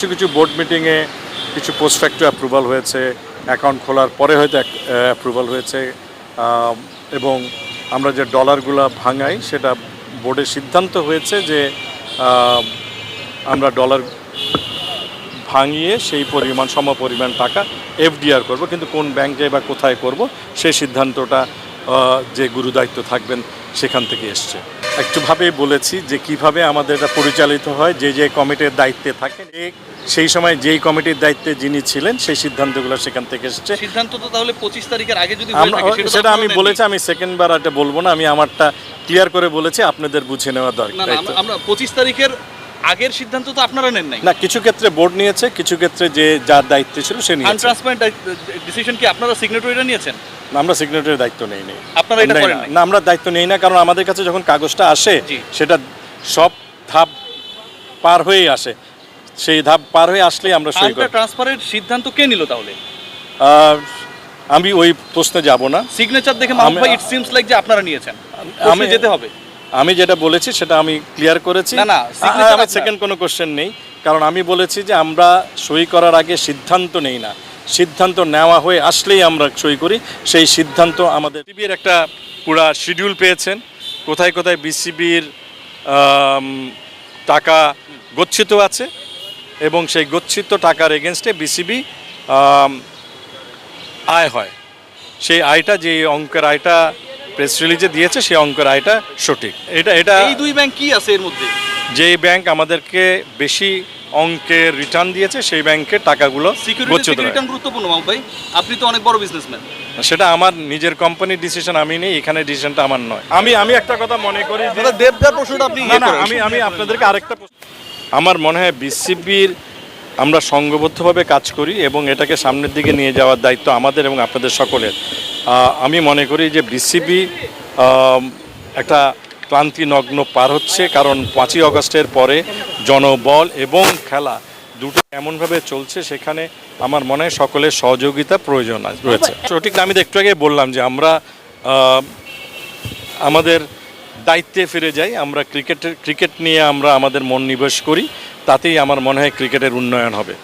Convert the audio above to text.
কিছু কিছু বোর্ড মিটিংয়ে কিছু পোস্ট ফ্যাক্টরি অ্যাপ্রুভাল হয়েছে অ্যাকাউন্ট খোলার পরে হয়তো অ্যাপ্রুভাল হয়েছে এবং আমরা যে ডলারগুলো ভাঙাই, সেটা বোর্ডের সিদ্ধান্ত হয়েছে যে আমরা ডলার ভাঙিয়ে সেই পরিমাণ, সম পরিমাণ টাকা এফডিআর করব, কিন্তু কোন ব্যাংকে বা কোথায় করব সেই সিদ্ধান্তটা যে গুরুদায়িত্ব থাকবেন, সেখান থেকে এসছে। একটুভাবেই বলেছি যে কীভাবে আমাদের এটা পরিচালিত হয় যে যে কমিটির দায়িত্বে থাকেন সেই সময় যেই কমিটির দায়িত্বে যিনি ছিলেন সেই সিদ্ধান্তগুলো সেখান থেকে এসেছে। সিদ্ধান্ত তো তাহলে পঁচিশ তারিখের আগে যদি সেটা আমি বলেছি আমি সেকেন্ডবার এটা বলব না আমি আমারটা ক্লিয়ার করে বলেছি আপনাদের বুঝে নেওয়া দরকার। আমরা পঁচিশ তারিখের আগের সিদ্ধান্ত তো আপনারা নেন নাই। না কিছু ক্ষেত্রে বোর্ড নিয়েছে কিছু ক্ষেত্রে যে যার দায়িত্ব ছিল সে নিয়েছে। আনট্রান্সপারেন্ট ডিসিশন কি আপনারা সিগনেটরিটা নিয়েছেন? আমরা সিগনেটারির দায়িত্ব নেই নেই। আপনারা এটা করেন না। আমরা দায়িত্ব নেই না কারণ আমাদের কাছে যখন কাগজটা আসে সেটা সব ধাপ পার হয়েই আসে। সেই ধাপ পার হয়ে আসলেই আমরা সই করি ট্রান্সফারের সিদ্ধান্ত কে নিল তাহলে? আমি ওই প্রশ্নে যাব না। সিগনেচার দেখে মাহবুব ভাই ইট সিমস লাইক যে আপনারা নিয়েছেন। আমি যেতে হবে। আমি যেটা বলেছি সেটা আমি ক্লিয়ার করেছি। না, না, আ- আমি সেকেন্ড কোনো কোশ্চেন নেই কারণ আমি বলেছি যে আমরা সই করার আগে সিদ্ধান্ত নেই না। সিদ্ধান্ত নেওয়া হয়ে আসলেই আমরা সই করি সেই সিদ্ধান্ত আমাদের বিসিবির একটা পুরা শিডিউল পেয়েছেন। কোথায় কোথায় বিসিবির টাকা গচ্ছিত আছে এবং সেই গচ্ছিত টাকার এগেনস্টে বিসিবি আয় হয়। সেই আয়টা যে অঙ্কের আয়টা প্রেস রিলিজে দিয়েছে সেই অঙ্কের আয়টা সঠিক। এটা এটা এই দুই ব্যাংক কি আছে এর মধ্যে? যে ব্যাংক আমাদেরকে বেশি অঙ্কের রিটার্ন দিয়েছে সেই ব্যাংকের টাকাগুলো গচ্ছিত রিটার্ন গুরুত্বপূর্ণ ভাই? আপনি তো অনেক বড় বিজনেসম্যান সেটা আমার নিজের কোম্পানির ডিসিশন আমি নেই এখানে ডিসিশনটা আমার নয়। আমি আমি একটা কথা মনে করি দেবদার প্রশ্নটা আপনি না না আমি আমি আপনাদেরকে আরেকটা প্রশ্ন- আমার মনে হয় বিসিবির আমরা সংঘবদ্ধভাবে কাজ করি এবং এটাকে সামনের দিকে নিয়ে যাওয়ার দায়িত্ব আমাদের এবং আপনাদের সকলের। আমি মনে করি যে বিসিবি একটা ক্লান্তি নগ্ন পার হচ্ছে, কারণ পাঁচই অগস্টের পরে জনবল এবং খেলা দুটো এমনভাবে চলছে, সেখানে আমার মনে হয় সকলের সহযোগিতা প্রয়োজন আছে- রয়েছে। সঠিক আমি একটু আগে বললাম যে আমরা আমাদের দায়িত্বে ফিরে যাই, আমরা ক্রিকেটের, ক্রিকেট নিয়ে আমরা আমাদের মন নিবেশ করি, তাতেই আমার মনে হয় ক্রিকেটের উন্নয়ন হবে।